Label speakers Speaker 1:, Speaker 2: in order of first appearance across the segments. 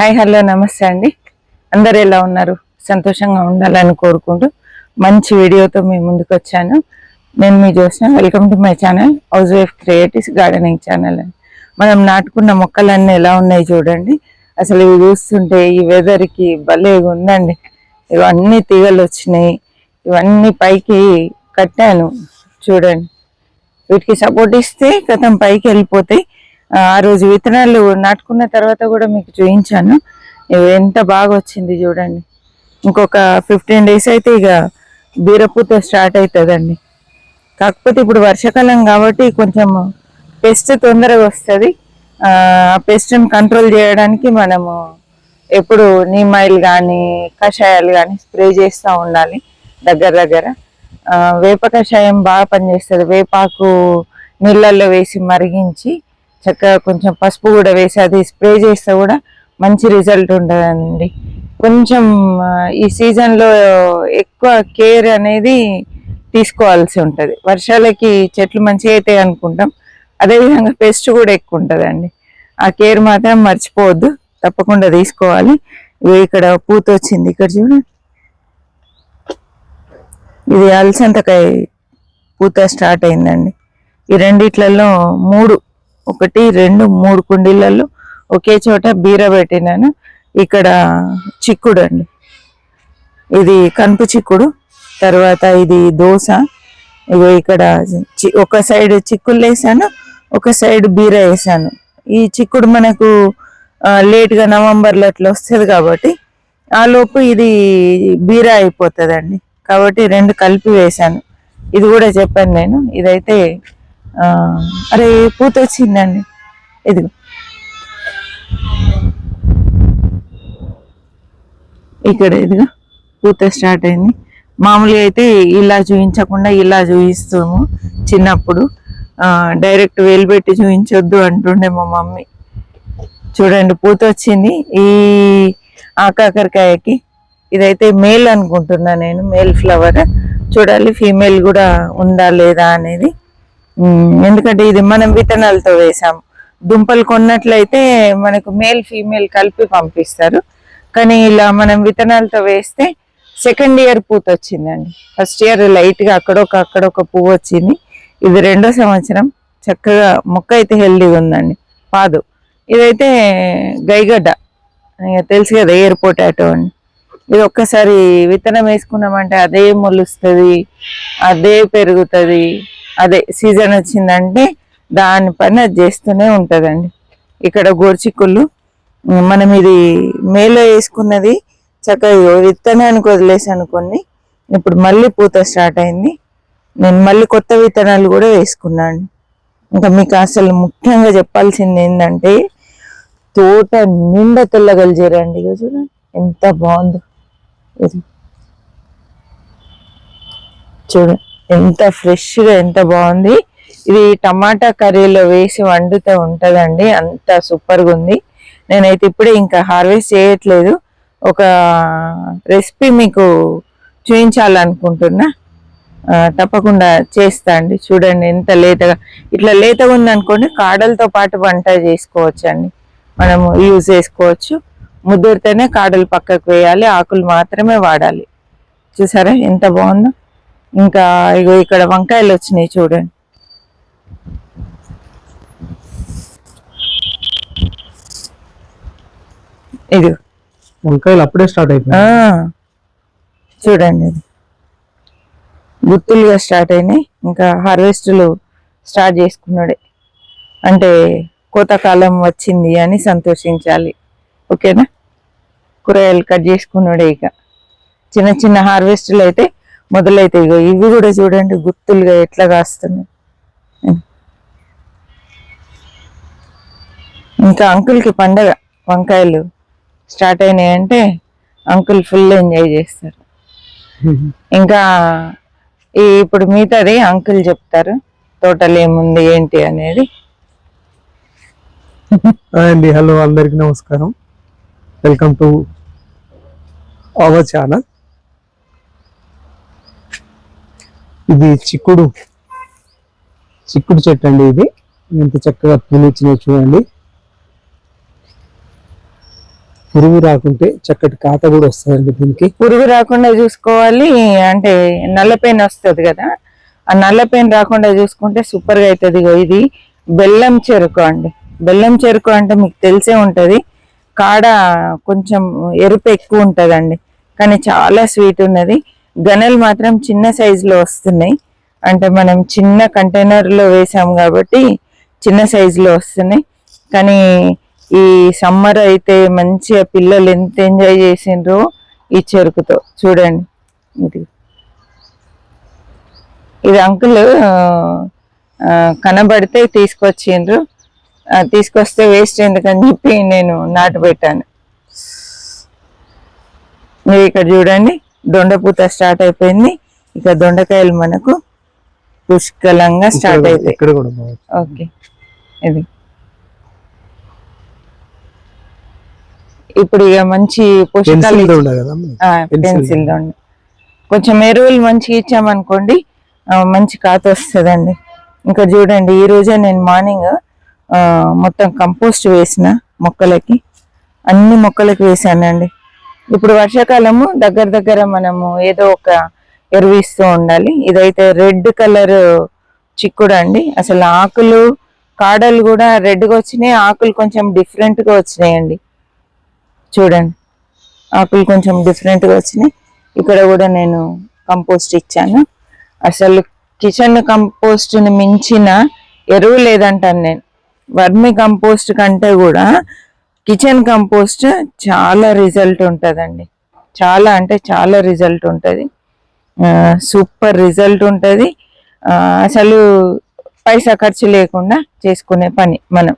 Speaker 1: Hi hello నమస్తే అండి. అందరు ఎలా ఉన్నారు? సంతోషంగా ఉండాలని కోరుకుంటూ మంచి వీడియోతో మీ ముందుకు వచ్చాను. నేను మీ చూసిన welcome to my channel housewife creatives gardening channel అని మనం నాటుకున్న మొక్కలన్నీ ఎలా ఉన్నాయి చూడండి. అసలు ఇవి చూస్తుంటే ఈ వెదర్కి భలే ఉందండి. ఇవన్నీ తీగలు వచ్చినాయి. ఇవన్నీ పైకి కట్టాను. చూడండి. వీటికి సపోర్ట్ ఇస్తే కథం పైకి వెళ్ళిపోతాయి. ఆ రోజు విత్తనాలు నాటుకున్న తర్వాత కూడా మీకు చూపించాను. ఎంత బాగా వచ్చింది చూడండి. ఇంకొక ఫిఫ్టీన్ డేస్ అయితే ఇక బీరపూత స్టార్ట్ అవుతుందండి కాకపోతే ఇప్పుడు వర్షాకాలం కాబట్టి కొంచెం పెస్ట్ తొందరగా వస్తుంది. ఆ పెస్ట్ని కంట్రోల్ చేయడానికి మనము ఎప్పుడు నీమ్ ఆయిల్ కానీ కషాయాలు కానీ స్ప్రే చేస్తూ ఉండాలి దగ్గర దగ్గర. వేప కషాయం బాగా పనిచేస్తుంది. వేపాకు నీళ్ళల్లో వేసి మరిగించి చక్కగా కొంచెం పసుపు కూడా వేసి అది స్ప్రే చేస్తే కూడా మంచి రిజల్ట్ ఉంటుందండి కొంచెం ఈ సీజన్లో ఎక్కువ కేర్ అనేది తీసుకోవాల్సి ఉంటుంది. వర్షాలకి చెట్లు మంచిగా అవుతాయి అనుకుంటాం. అదేవిధంగా పెస్ట్ కూడా ఎక్కువ ఉంటుందండి. ఆ కేర్ మాత్రం మర్చిపోవద్దు. తప్పకుండా తీసుకోవాలి. ఇక్కడ పూత వచ్చింది. ఇక్కడ చూడండి ఇది అలసంతకాయ పూత స్టార్ట్ అయిందండి. ఈ రెండిట్లలో మూడు ఒకటి రెండు మూడు కుండీలలో ఒకే చోట బీర పెట్టినాను. ఇక్కడ చిక్కుడు అండి. ఇది కనుపు చిక్కుడు తర్వాత ఇది దోశ. ఇగో ఇక్కడ చి- ఒక సైడ్ చిక్కులు వేసాను ఒక సైడ్ బీర వేసాను. ఈ చిక్కుడు మనకు లేట్గా నవంబర్లో అట్లా వస్తుంది కాబట్టి ఆ లోపు ఇది బీర అయిపోతుందండి. కాబట్టి రెండు కలిపి వేశాను ఇది కూడా చెప్పాను నేను. ఇదైతే అరే పూత వచ్చిందండి ఇదిగో. ఇక్కడ ఇదిగో పూత స్టార్ట్ అయింది. మామూలుగా అయితే ఇలా చూపించకుండా ఇలా చూపిస్తాము చిన్నప్పుడు. డైరెక్ట్ వేలు పెట్టి చూపించొద్దు అంటుండే మా మమ్మీ. చూడండి పూత వచ్చింది ఈ ఆకాకరకాయకి ఇదైతే మేల్ అనుకుంటున్నా నేను మేల్ ఫ్లవర్. చూడాలి ఫీమేల్ కూడా ఉందా లేదా అనేది. ఎందుకంటే ఇది మనం విత్తనాలతో వేసాం. దుంపలు కొన్నట్లయితే మనకు మేల్ ఫీమేల్ కలిపి పంపిస్తారు. కానీ ఇలా మనం విత్తనాలతో వేస్తే సెకండ్ ఇయర్ పూత వచ్చిందండి. ఫస్ట్ ఇయర్ లైట్గా అక్కడొక అక్కడొక పువ్వు వచ్చింది. ఇది రెండో సంవత్సరం చక్కగా మొక్క అయితే హెల్దీగా ఉందండి. పాదు. ఇదైతే గైగడ్డ. తెలుసు కదా ఎయిర్ పొటాటో అని. ఇది ఒక్కసారి విత్తనం వేసుకున్నామంటే అదే మొలుస్తుంది అదే పెరుగుతుంది. అదే సీజన్ వచ్చిందంటే దాని పని అది చేస్తూనే ఉంటుందండి. ఇక్కడ గోర్చిక్కుళ్ళు మనం ఇది మేలో వేసుకున్నది చక్కగా విత్తనానికి వదిలేసి అనుకోండి ఇప్పుడు మళ్ళీ పూత స్టార్ట్ అయింది. నేను మళ్ళీ కొత్త విత్తనాలు కూడా వేసుకున్నాను. ఇంకా మీకు అసలు ముఖ్యంగా చెప్పాల్సింది ఏంటంటే తోట నిండా తెల్లగలిచేరండి చూడండి ఎంత బాగుందో. ఇది చూడండి. ఎంత ఫ్రెష్గా ఎంత బాగుంది. ఇది టమాటా కర్రీలో వేసి వండుతూ ఉంటుందండి. అంత సూపర్గా ఉంది నేనైతే ఇప్పుడే ఇంకా హార్వెస్ట్ చేయట్లేదు. ఒక రెసిపీ మీకు చూపించాలనుకుంటున్నా తప్పకుండా చేస్తా అండి. చూడండి ఎంత లేతగా. ఇట్లా లేతగా ఉందనుకోండి కాడలతో పాటు వంట చేసుకోవచ్చు అండి మనము యూజ్ చేసుకోవచ్చు. ముద్దురితేనే కాడలు పక్కకు వేయాలి ఆకులు మాత్రమే వాడాలి. చూసారా ఎంత బాగుందో? ఇంకా ఇగో ఇక్కడ వంకాయలు వచ్చినాయి చూడండి ఇది
Speaker 2: వంకాయలు అప్పుడే స్టార్ట్ అయిపోయింది
Speaker 1: చూడండి. ఇది గుత్తులుగా స్టార్ట్ అయినాయి. ఇంకా హార్వెస్ట్లు స్టార్ట్ చేసుకున్నాడే. అంటే కోతకాలం వచ్చింది అని సంతోషించాలి. ఓకేనా? కూరగాయలు కట్ చేసుకున్నాడే ఇక. చిన్న చిన్న హార్వెస్ట్లు అయితే మొదలైతే ఇగో ఇవి కూడా చూడండి గుత్తులుగా ఎట్లా కాస్తున్నాయి. ఇంకా అంకుల్కి పండగ వంకాయలు స్టార్ట్ అయినాయి అంటే అంకుల్ ఫుల్ ఎంజాయ్ చేస్తారు. ఇంకా ఈ ఇప్పుడు మిగతాది అంకుల్ చెప్తారు తోటలు ఏముంది ఏంటి అనేది.
Speaker 2: అండి హలో అందరికి నమస్కారం. వెల్కమ్ టు అవర్ ఛానల్ ఇది చిక్కుడు చిక్కుడు చెట్టు అండి ఇది. ఎంత చక్కగా పూనిచ్చినాయి చూడండి. పురుగు రాకుంటే చక్కటి కాత కూడా వస్తుందండి దీనికి.
Speaker 1: పురుగు రాకుండా చూసుకోవాలి అంటే నల్ల పెయిన్ వస్తుంది కదా. ఆ నల్ల పెయిన్ రాకుండా చూసుకుంటే సూపర్గా అవుతుంది ఇది. బెల్లం చెరుకు అండి. బెల్లం చెరుకు అంటే మీకు తెలిసే ఉంటది. కాడ కొంచెం ఎరుపు ఎక్కువ ఉంటదండి. కానీ చాలా స్వీట్ ఉన్నది. గనలు మాత్రం చిన్న సైజులో వస్తున్నాయి. అంటే మనం చిన్న కంటైనర్లో వేసాం కాబట్టి చిన్న సైజులో వస్తున్నాయి. కానీ ఈ సమ్మర్ అయితే మంచిగా పిల్లలు ఎంత ఎంజాయ్ చేసిండ్రో ఈ చెరుకుతో. చూడండి. ఇది. ఇది అంకుల్ కనబడితే తీసుకొచ్చిండ్రు. తీసుకొస్తే వేస్ట్ ఎందుకని చెప్పి నేను నాటు పెట్టాను. మీరు ఇక్కడ చూడండి. దొండపూత స్టార్ట్ అయిపోయింది. ఇక దొండకాయలు మనకు పుష్కలంగా స్టార్ట్ అవుతాయి
Speaker 2: ఇక్కడ కూడా బాగా
Speaker 1: ఓకే. ఇది. ఇప్పుడు ఇక మంచి పోషకాలు
Speaker 2: పెన్సిల్
Speaker 1: దొండ కొంచెం ఎరువులు మంచిగా ఇచ్చామనుకోండి మంచి కాత వస్తుందండి. ఇంకా చూడండి ఈ రోజే నేను మార్నింగ్ మొత్తం కంపోస్ట్ వేసిన మొక్కలకి. అన్ని మొక్కలకి వేసానండి. ఇప్పుడు వర్షాకాలము దగ్గర దగ్గర మనము ఏదో ఒక ఎరువు ఇస్తూ ఉండాలి. ఇదైతే రెడ్ కలర్ చిక్కుడు అండి. అసలు ఆకులు కాడలు కూడా రెడ్గా వచ్చినాయి. ఆకులు కొంచెం డిఫరెంట్గా వచ్చినాయండి. చూడండి. ఆకులు కొంచెం డిఫరెంట్గా వచ్చినాయి. ఇక్కడ కూడా నేను కంపోస్ట్ ఇచ్చాను. అసలు కిచెన్ కంపోస్ట్ని మించిన ఎరువు లేదంటాను నేను. వర్మి కంపోస్ట్ కంటే కూడా కిచెన్ కంపోస్ట్ చాలా రిజల్ట్ ఉంటుందండి. చాలా అంటే చాలా రిజల్ట్ ఉంటుంది. సూపర్ రిజల్ట్ ఉంటుంది. అసలు పైసా ఖర్చు లేకుండా చేసుకునే పని మనం.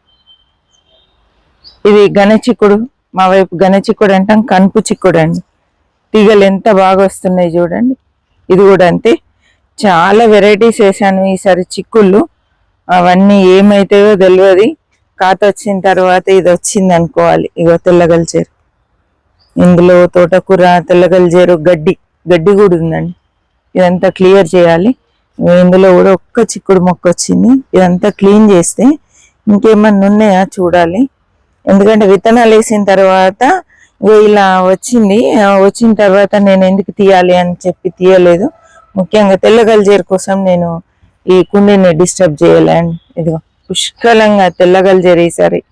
Speaker 1: ఇది గన చిక్కుడు మా వైపు గన చిక్కుడు అంటాం కనుపు చిక్కుడు అండి. తీగలు ఎంత బాగా వస్తున్నాయి చూడండి. ఇది కూడా అంతే. చాలా వెరైటీస్ వేసాను ఈసారి చిక్కుళ్ళు. అవన్నీ ఏమైతాయో తెలియదు. కాత వచ్చిన తర్వాత ఇది వచ్చింది అనుకోవాలి. ఇగో తెల్లగలిచేరు ఇందులో తోటకూర తెల్లగలిచేరు గడ్డి. గడ్డి కూడా ఉందండి. ఇదంతా క్లియర్ చేయాలి. ఇందులో కూడా ఒక్క చిక్కుడు మొక్క వచ్చింది. ఇదంతా క్లీన్ చేస్తే ఇంకేమన్నా ఉన్నాయా చూడాలి. ఎందుకంటే విత్తనాలు వేసిన తర్వాత ఇగో ఇలా వచ్చింది. వచ్చిన తర్వాత నేను ఎందుకు తీయాలి అని చెప్పి తీయలేదు. ముఖ్యంగా తెల్లగలిజేరు కోసం నేను ఈ కుండీని డిస్టర్బ్ చేయలేండి ఇదిగో. పుష్కలంగా తెల్లగలిజేరు ఈసారి.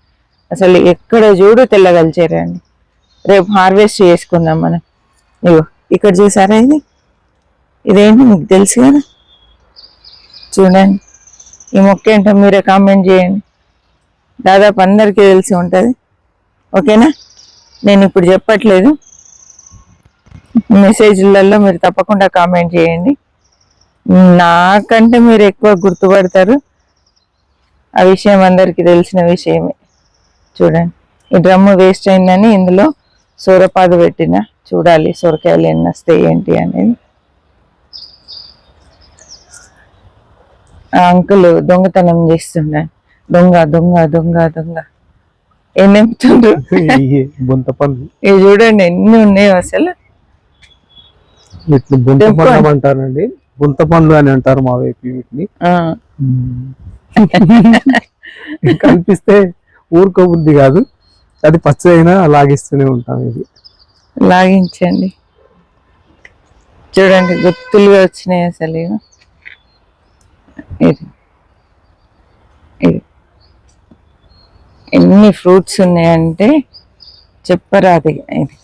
Speaker 1: అసలు ఎక్కడ చూడు తెల్లగలిజేరు అండి. రేపు హార్వెస్ట్ చేసుకుందాం మనం. ఇగో ఇక్కడ చూసారా ఇది? ఇదేంటి మీకు తెలుసు కదా? చూడండి. ఈ మొక్క ఏంటో మీరే కామెంట్ చేయండి. దాదాపు అందరికీ తెలిసి ఉంటుంది. ఓకేనా? నేను ఇప్పుడు చెప్పట్లేదు. మెసేజ్లలో మీరు తప్పకుండా కామెంట్ చేయండి. నాకంటే మీరు ఎక్కువ గుర్తుపడతారు. ఆ విషయం అందరికీ తెలిసిన విషయమే. చూడండి. ఈ డ్రమ్ము వేస్ట్ అయిందని ఇందులో సూరపాదు పెట్టిన చూడాలి సొరకాయలు ఎన్ని వస్తాయి ఏంటి అనేది. ఆ అంకుల్ దొంగతనం చేస్తున్నాడు దొంగ దొంగ దొంగ దొంగ. ఏం నింపుతుండ్రు ఇవి చూడండి ఎన్ని ఉన్నాయో అసలు.
Speaker 2: వీటిని బొంత. పండ్లు అంటారండి బొంత పండ్లు అని అంటారు మా వైపు వీటిని. కనిపిస్తే ఊరుకో బుద్ధి కాదు. అది పచ్చ అయినా లాగిస్తూనే ఉంటాం ఇది.
Speaker 1: లాగించండి. చూడండి గుత్తులుగా వచ్చినాయి అసలు ఇది. ఇది. ఎన్ని ఫ్రూట్స్ ఉన్నాయంటే చెప్పరాది ఇది.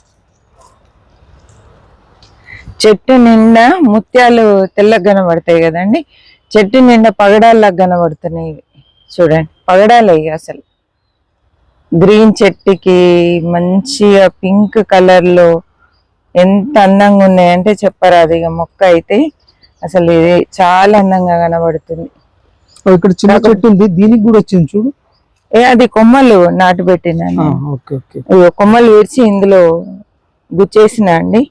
Speaker 1: చెట్టు నిండా ముత్యాలు తెల్లగా కనబడతాయి కదండి. చెట్టు నిండా పగడాల్లాగా కనబడుతున్నాయి ఇవి. చూడండి పగడాలు ఇవి అసలు. గ్రీన్ చెట్టుకి మంచిగా పింక్ కలర్లో ఎంత అందంగా ఉన్నాయంటే చెప్పరాదు ఇక మొక్క అయితే అసలు ఇది చాలా అందంగా కనబడుతుంది.
Speaker 2: ఇక్కడ చిన్న చెట్టు ఉంది దీనికి కూడా వచ్చింది చూడు.
Speaker 1: ఏ అది కొమ్మలు నాటు పెట్టినాను కొమ్మలు విరిచి ఇందులో గుచ్చేసిన అండి.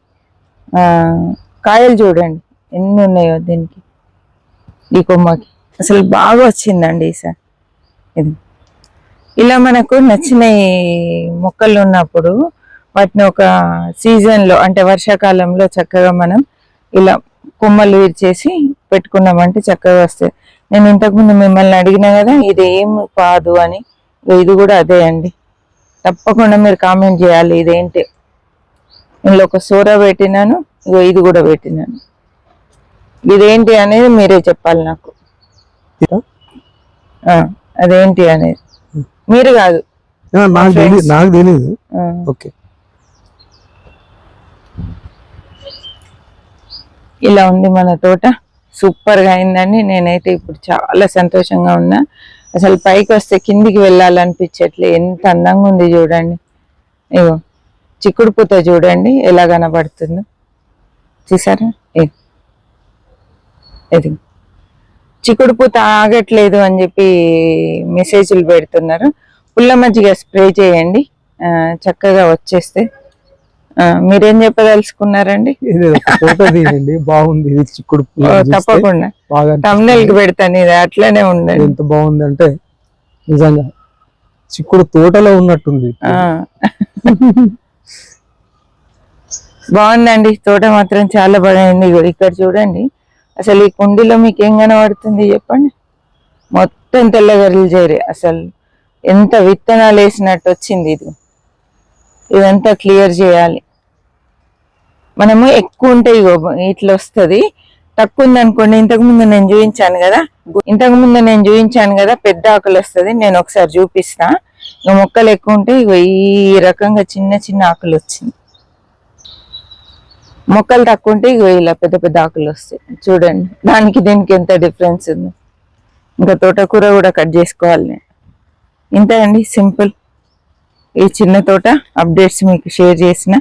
Speaker 1: కాయలు చూడండి ఎన్ని ఉన్నాయో దీనికి. ఈ కొమ్మకి అసలు బాగా వచ్చిందండి ఈసారి ఇది. ఇలా మనకు నచ్చిన మొక్కలు ఉన్నప్పుడు వాటిని ఒక సీజన్లో అంటే వర్షాకాలంలో చక్కగా మనం ఇలా కొమ్మలు విరిచేసి పెట్టుకున్నామంటే చక్కగా వస్తాయి. నేను ఇంతకుముందు మిమ్మల్ని అడిగినా కదా ఇది ఏం కాదు అని. ఇది కూడా అదే అండి. తప్పకుండా మీరు కామెంట్ చేయాలి ఇదేంటి? ఇందులో ఒక సూర పెట్టినాను ఇగో ఇది కూడా పెట్టినాను. ఇదేంటి అనేది మీరే చెప్పాలి నాకు. అదేంటి అనేది. మీరు కాదు.
Speaker 2: నాకు తెలియదు నాకు తెలియదు
Speaker 1: ఆ,
Speaker 2: ఓకే.
Speaker 1: ఇలా ఉంది మన తోట. సూపర్గా అయిందండి. నేనైతే ఇప్పుడు చాలా సంతోషంగా ఉన్నా. అసలు పైకి వస్తే కిందికి వెళ్ళాలనిపించట్లే. ఎంత అందంగా ఉంది చూడండి. ఇగో చిక్కుడు పూత చూడండి. ఎలా కనబడుతుందో. చూసారా? ఇది. చిక్కుడు పూత ఆగట్లేదు అని చెప్పి మెసేజ్లు పెడుతున్నారు. పుల్ల మజ్జిగ స్ప్రే చేయండి. చక్కగా వచ్చేస్తే. మీరేం చెప్పదలుచుకున్నారండి?
Speaker 2: బాగుంది. ఇది చిక్కుడు
Speaker 1: తప్పకుండా.
Speaker 2: బాగా
Speaker 1: తమ్నెల్కి పెడతాను. ఇది అట్లనే ఉండండి.
Speaker 2: ఎంత బాగుంది అంటే నిజంగా చిక్కుడు తోటలో ఉన్నట్టుంది.
Speaker 1: బాగుందండి. తోట మాత్రం చాలా బాగుంది. ఇగో ఇక్కడ చూడండి. అసలు ఈ కుండీలో మీకు ఏం కనబడుతుంది చెప్పండి. మొత్తం తెల్లగర్రలు చేరి అసలు ఎంత విత్తనాలు వేసినట్టు వచ్చింది ఇది. ఇదంతా క్లియర్ చేయాలి. మనము ఎక్కువ ఉంటే ఇగో ఇట్లా వస్తుంది. తక్కువ ఉందనుకోండి ఇంతకుముందు ఇంతకు ముందు నేను చూపించాను కదా. ఇంతకు ముందు నేను చూపించాను కదా పెద్ద ఆకులు వస్తుంది నేను ఒకసారి చూపిస్తా. ఇక మొక్కలు ఎక్కువ ఉంటే ఈ రకంగా చిన్న చిన్న ఆకులు వచ్చింది. మొక్కలు తక్కువ ఉంటే ఇగో ఇలా పెద్ద పెద్ద ఆకులు వస్తాయి. చూడండి దానికి దీనికి ఎంత డిఫరెన్స్ ఉంది. ఇంకా తోటకూర కూడా కట్ చేసుకోవాలి నేను. ఇంత అండి సింపుల్ ఈ చిన్న తోట అప్డేట్స్ మీకు షేర్ చేసిన.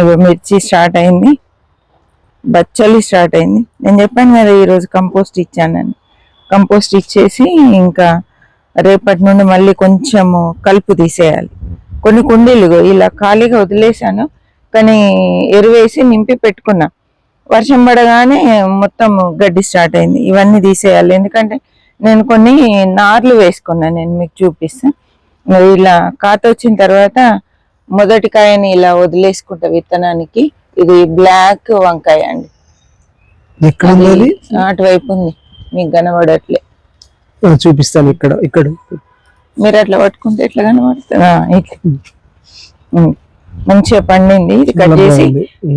Speaker 1: ఇగో మిర్చి స్టార్ట్ అయింది. బచ్చలి స్టార్ట్ అయింది. నేను చెప్పాను కదా ఈరోజు కంపోస్ట్ ఇచ్చానని. కంపోస్ట్ ఇచ్చేసి ఇంకా రేపటి నుండి మళ్ళీ కొంచెము కలుపు తీసేయాలి. కొన్ని కుండీలు ఇగో ఇలా ఖాళీగా వదిలేశాను. కానీ ఎరువేసి నింపి పెట్టుకున్నా. వర్షం పడగానే మొత్తం గడ్డి స్టార్ట్ అయింది. ఇవన్నీ తీసేయాలి. ఎందుకంటే నేను కొన్ని నార్లు వేసుకున్నాను నేను మీకు చూపిస్తాను ఇలా కాత వచ్చిన తర్వాత మొదటి కాయని ఇలా వదిలేసుకుంటా విత్తనానికి. ఇది బ్లాక్ వంకాయ అండి? అటువైపు ఉంది. మీకు కనబడట్లే.
Speaker 2: చూపిస్తాను ఇక్కడ ఇక్కడ.
Speaker 1: మీరు అట్లా పట్టుకుంటే ఎట్లా కనబడుతుంది? ఇట్లా. మంచిగా పండింది. ఇది కట్ చేసి.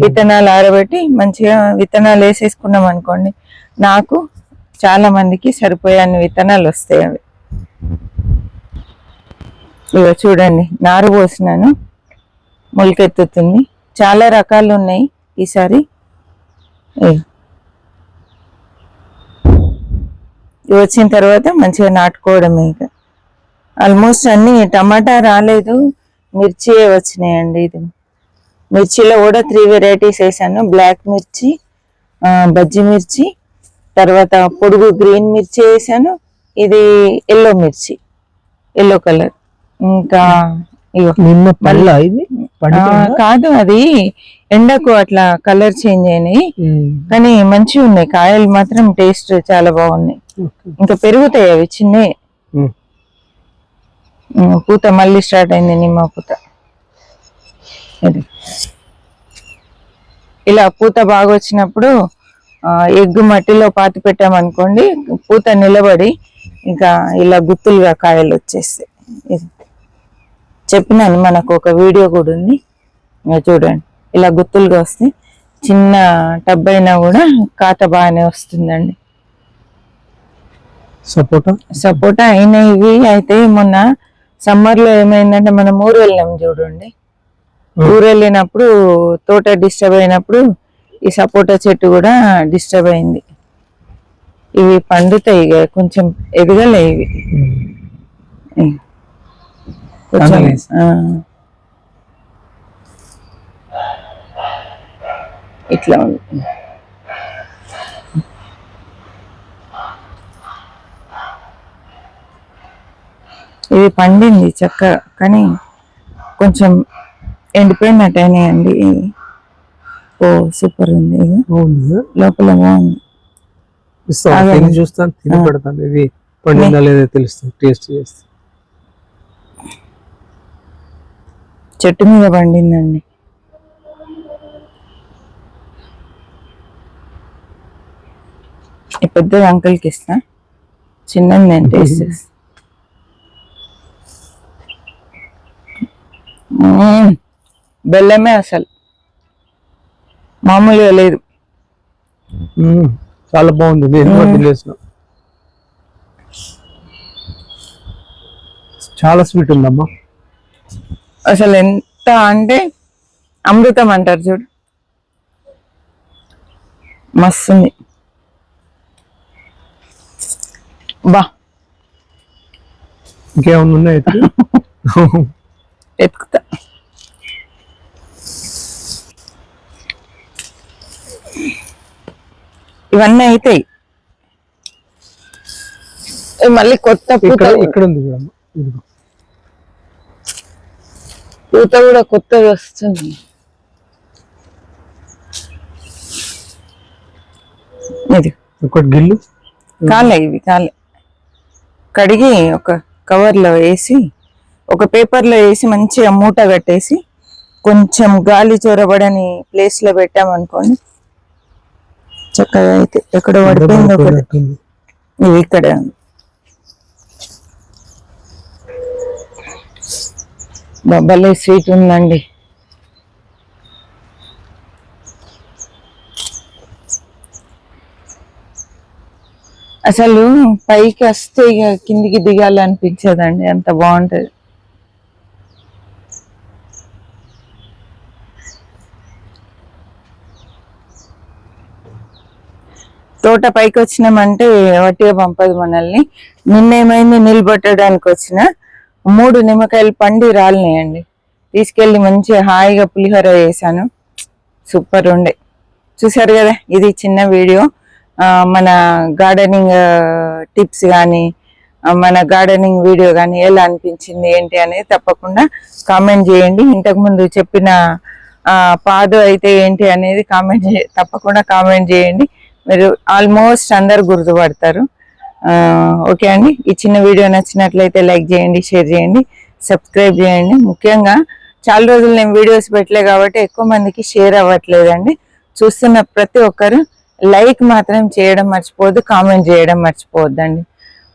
Speaker 1: విత్తనాలు ఆరబెట్టి మంచిగా విత్తనాలు వేసేసుకున్నాం అనుకోండి నాకు చాలా మందికి సరిపోయే అన్ని విత్తనాలు వస్తాయి అవి. ఇగో చూడండి నారు పోసినాను. మొలకెత్తుతుంది. చాలా రకాలు ఉన్నాయి ఈసారి. వచ్చిన తర్వాత మంచిగా నాటుకోవడమే ఇక. ఆల్మోస్ట్ అన్ని టమాటా రాలేదు. మిర్చి వచ్చినాయండి ఇది? మిర్చిలో కూడా త్రీ వెరైటీస్ వేసాను. బ్లాక్ మిర్చి బజ్జి మిర్చి తర్వాత పొడుగు గ్రీన్ మిర్చి వేసాను. ఇది ఎల్లో మిర్చి ఎల్లో కలర్ ఇంకా
Speaker 2: నిన్న పళ్ళ ఇది?
Speaker 1: కాదు అది ఎండకు అట్లా కలర్ చేంజ్ అయినాయి. కానీ మంచిగా ఉన్నాయి కాయలు మాత్రం టేస్ట్ చాలా బాగున్నాయి. ఇంకా పెరుగుతాయి అవి చిన్నవి. పూత మళ్ళీ స్టార్ట్ అయింది నిమ్మ పూత. ఇది. ఇలా పూత బాగా వచ్చినప్పుడు ఎగ్గు మట్టిలో పాతి పెట్టామనుకోండి పూత నిలబడి ఇంకా ఇలా గుత్తులుగా కాయలు వచ్చేస్తాయి. చెప్పినాను మనకు ఒక వీడియో కూడా ఉంది. చూడండి ఇలా గుత్తులుగా వస్తాయి. చిన్న టబ్ అయినా కూడా కాత బాగానే వస్తుందండి.
Speaker 2: సపోటా?
Speaker 1: సపోటా అయిన ఇవి అయితే మొన్న సమ్మర్లో ఏమైందంటే మనం ఊరు వెళ్ళాం చూడండి. ఊరు వెళ్ళినప్పుడు తోట డిస్టర్బ్ అయినప్పుడు ఈ సపోటా చెట్టు కూడా డిస్టర్బ్ అయింది. ఇవి పండుతాయి ఇక కొంచెం ఎదగలే ఇవి. కొంచెం. ఇట్లా ఉంది. ఇది పండింది చక్క కానీ కొంచెం ఎండిపోయినట్టు అయినాయండి. ఓ సూపర్ ఉంది. లోపల బాగుంది.
Speaker 2: ఇస్తాను
Speaker 1: ఆగండి.
Speaker 2: తిని చూస్తాను తిని పెడతాను ఇది పండిందా లేదా తెలుస్తుంది టేస్ట్ చేస్తే.
Speaker 1: చెట్టు మీద పండిందండి. ఈ పెద్ద అంకుల్కి ఇస్తా. చిన్నది నేను టేస్ట్ చేస్తా. బెల్లమే అసలు. మామూలుగా లేదు.
Speaker 2: చాలా బాగుంది. తినేసిన. చాలా స్వీట్ ఉందమ్మా.
Speaker 1: అసలు ఎంత అంటే అమృతం అంటారు చూడు. మస్తుంది. బా.
Speaker 2: ఇంకేమన్నా
Speaker 1: ఎత్తుకుతా. ఇవన్నీ అయితాయి ఇవి మళ్ళీ కొత్త పూత
Speaker 2: ఇక్కడ ఇక్కడ ఉంది.
Speaker 1: పూత కూడా కొత్తది వస్తుంది. ఇది.
Speaker 2: ఒకటి గిల్లు?
Speaker 1: కాలే ఇవి కాలే. కడిగి ఒక కవర్లో వేసి ఒక పేపర్లో వేసి మంచిగా మూట కట్టేసి కొంచెం గాలి చొరబడని ప్లేస్లో పెట్టామనుకోండి చక్కగా అయితే ఎక్కడ పడిపోయింది ఒకటి. ఇది ఇక్కడ ఉంది. బా, భలే స్వీట్ ఉందండి అసలు పైకి వస్తే ఇక కిందికి దిగాలనిపించదండి అంత బాగుంటది తోట పైకి వచ్చినామంటే వట్టిగా పంపదు మనల్ని. నిన్నేమైంది నిలబెట్టడానికి వచ్చిన మూడు నిమ్మకాయలు పండి రాలినాయండి. తీసుకెళ్ళి మంచిగా హాయిగా పులిహోర చేశాను. సూపర్ ఉండే. చూసారు కదా ఇది చిన్న వీడియో. మన గార్డెనింగ్ టిప్స్ కానీ మన గార్డెనింగ్ వీడియో కానీ ఎలా అనిపించింది ఏంటి అనేది తప్పకుండా కామెంట్ చేయండి. ఇంతకుముందు చెప్పిన పాదు అయితే ఏంటి అనేది కామెంట్ తప్పకుండా కామెంట్ చేయండి. మీరు ఆల్మోస్ట్ అందరు గుర్తుపడతారు. ఓకే అండి. ఈ చిన్న వీడియో నచ్చినట్లయితే లైక్ చేయండి షేర్ చేయండి సబ్స్క్రైబ్ చేయండి. ముఖ్యంగా చాలా రోజులు నేను వీడియోస్ పెట్టలే కాబట్టి ఎక్కువ మందికి షేర్ అవ్వట్లేదండి. చూస్తున్న ప్రతి ఒక్కరు లైక్ మాత్రం చేయడం మర్చిపోవద్దు కామెంట్ చేయడం మర్చిపోవద్దండి.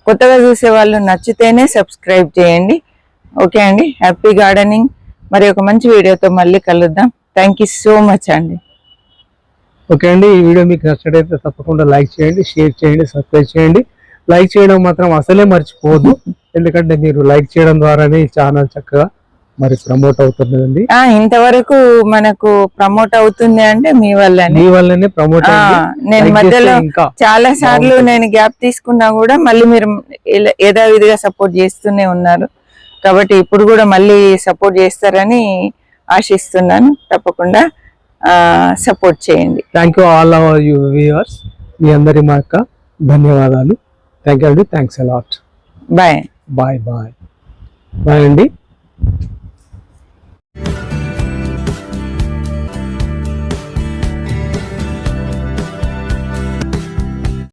Speaker 1: కొత్తగా చూసే వాళ్ళు నచ్చితేనే సబ్స్క్రైబ్ చేయండి. ఓకే అండి. Happy gardening. మరి ఒక మంచి వీడియోతో మళ్ళీ కలుద్దాం. థ్యాంక్ యూ సో మచ్ అండి.
Speaker 2: ఓకే అండి ఈ వీడియో మీకు నచ్చినట్టయితే తప్పకుండా లైక్ చేయండి షేర్ చేయండి సబ్స్క్రైబ్ చేయండి. లైక్ చేయడం మాత్రం అసలే మర్చిపోవద్దు. ఎందుకంటే మీరు లైక్ చేయడం ద్వారానే ఈ ఛానల్ చక్కగా మరి ప్రమోట్ అవుతున్నదండి
Speaker 1: ఆ ఇంతవరకు మనకు ప్రమోట్ అవుతుంది అంటే మీ వల్లనే.
Speaker 2: మీ వల్లనే ప్రమోట్
Speaker 1: నేను మధ్యలో చాలా సార్లు నేను గ్యాప్ తీసుకున్నా కూడా మళ్ళీ మీరు యథావిధిగా సపోర్ట్ చేస్తూనే ఉన్నారు. కాబట్టి ఇప్పుడు కూడా మళ్ళీ సపోర్ట్ చేస్తారని ఆశిస్తున్నాను. తప్పకుండా సపోర్ట్ చేయండి.
Speaker 2: Thank you all our you viewers మీ అందరి మా ధన్యవాదాలు. థ్యాంక్ యూ అండి. Thanks a lot
Speaker 1: bye
Speaker 2: bye bye bye అండి.